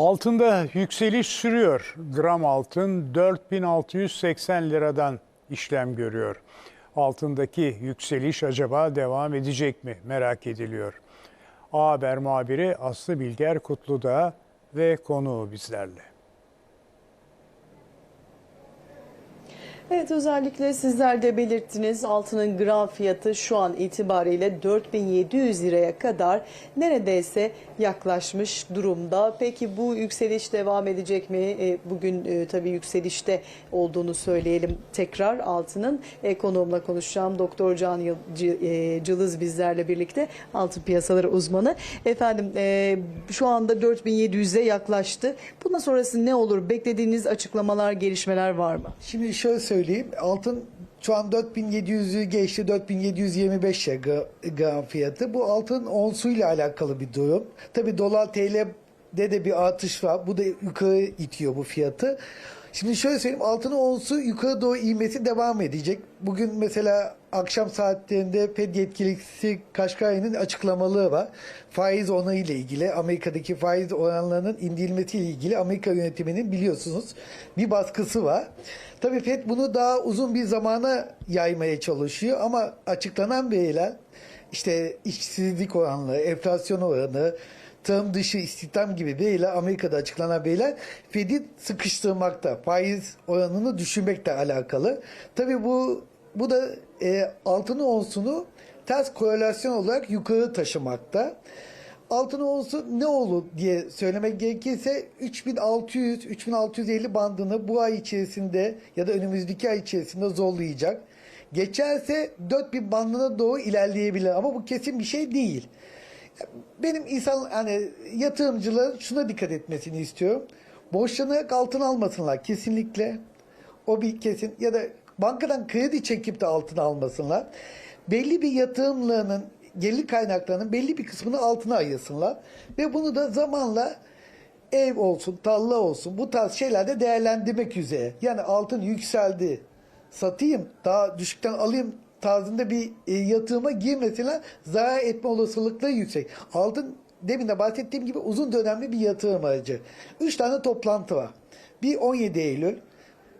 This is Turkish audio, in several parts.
Altında yükseliş sürüyor. Gram altın 4680 liradan işlem görüyor. Altındaki yükseliş acaba devam edecek mi merak ediliyor. A Haber muhabiri Aslı Bilger Kutlu'da ve konuğu bizlerle. Evet özellikle sizler de belirttiniz altının gram fiyatı şu an itibariyle 4700 liraya kadar neredeyse yaklaşmış durumda. Peki bu yükseliş devam edecek mi? E, Bugün e, tabii yükselişte olduğunu söyleyelim tekrar altının. E, konuğumla konuşacağım. Doktor Can e, Cılız bizlerle birlikte altın piyasaları uzmanı. Efendim e, şu anda 4700'e yaklaştı. Bundan sonrası ne olur? Beklediğiniz açıklamalar, gelişmeler var mı? Şimdi şöyle söyleyeyim. Altın şu an 4700'ü geçti. 4725 ya gra- gram fiyatı. Bu altın onsuyla alakalı bir durum. Tabii dolar TL'de de bir artış var. Bu da yukarı itiyor bu fiyatı. Şimdi şöyle söyleyeyim. Altının onsu yukarı doğru inmesi devam edecek. Bugün mesela akşam saatlerinde Fed yetkilisi Kaşkay'ın açıklamaları var. Faiz oranı ile ilgili, Amerika'daki faiz oranlarının indirilmesiyle ilgili Amerika yönetiminin biliyorsunuz bir baskısı var. Tabii Fed bunu daha uzun bir zamana yaymaya çalışıyor ama açıklanan veriler işte işsizlik oranları, enflasyon oranı, tarım dışı istihdam gibi veriler Amerika'da açıklanan veriler Fed'i sıkıştırmakta, faiz oranını düşürmekle alakalı. Tabii bu bu da e, altın onsunu ters korelasyon olarak yukarı taşımakta. Altın onsu ne olur diye söylemek gerekirse 3600-3650 bandını bu ay içerisinde ya da önümüzdeki ay içerisinde zorlayacak. Geçerse 4000 bandına doğru ilerleyebilir ama bu kesin bir şey değil. Benim insan hani yatırımcıların şuna dikkat etmesini istiyorum. Borçlanarak altın almasınlar kesinlikle. O bir kesin ya da bankadan kredi çekip de altın almasınlar. Belli bir yatırımlarının gelir kaynaklarının belli bir kısmını altına ayırsınlar ve bunu da zamanla ev olsun, tarla olsun bu tarz şeylerde değerlendirmek üzere. Yani altın yükseldi, satayım, daha düşükten alayım tarzında bir e, yatırıma girmesiyle zarar etme olasılıkları yüksek. Altın demin de bahsettiğim gibi uzun dönemli bir yatırım aracı. Üç tane toplantı var. Bir 17 Eylül,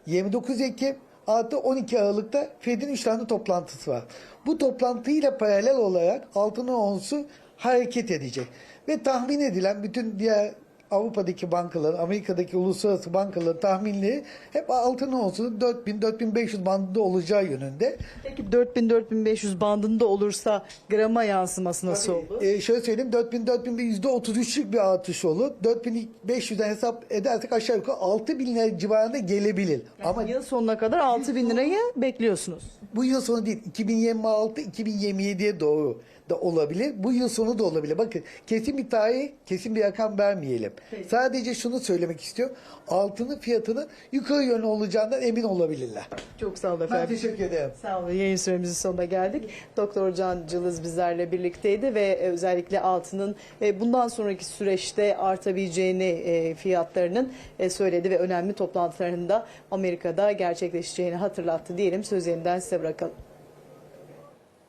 29 Ekim artı 12 Aralık'ta Fed'in 3 tane toplantısı var. Bu toplantıyla paralel olarak altının onsu hareket edecek. Ve tahmin edilen bütün diğer Avrupa'daki bankaların, Amerika'daki uluslararası bankaların tahminleri hep altın onsunun 4000-4500 bandında olacağı yönünde. Peki 4000-4500 bandında olursa grama yansıması nasıl olur? Ee, şöyle söyleyeyim 4000 4000 bir %33'lük bir artış olur. 4500'den hesap edersek aşağı yukarı 6000 lira civarında gelebilir. Ama Yıl sonuna kadar 6000 lirayı bekliyorsunuz. bu yıl sonu değil 2026-2027'ye doğru da olabilir. Bu yıl sonu da olabilir. Bakın kesin bir tarih, kesin bir rakam vermeyelim. Sadece şunu söylemek istiyorum. Altının fiyatının yukarı yönlü olacağından emin olabilirler. Çok sağ olun Ben efendim. teşekkür ederim. Sağ olun. Yayın süremizin sonuna geldik. Doktor Can Cılız bizlerle birlikteydi ve özellikle altının e, bundan sonraki süreçte artabileceğini e, fiyatlarının e, söyledi ve önemli toplantılarında Amerika'da gerçekleşeceğini hatırlattı diyelim. Söz yeniden size bırakalım.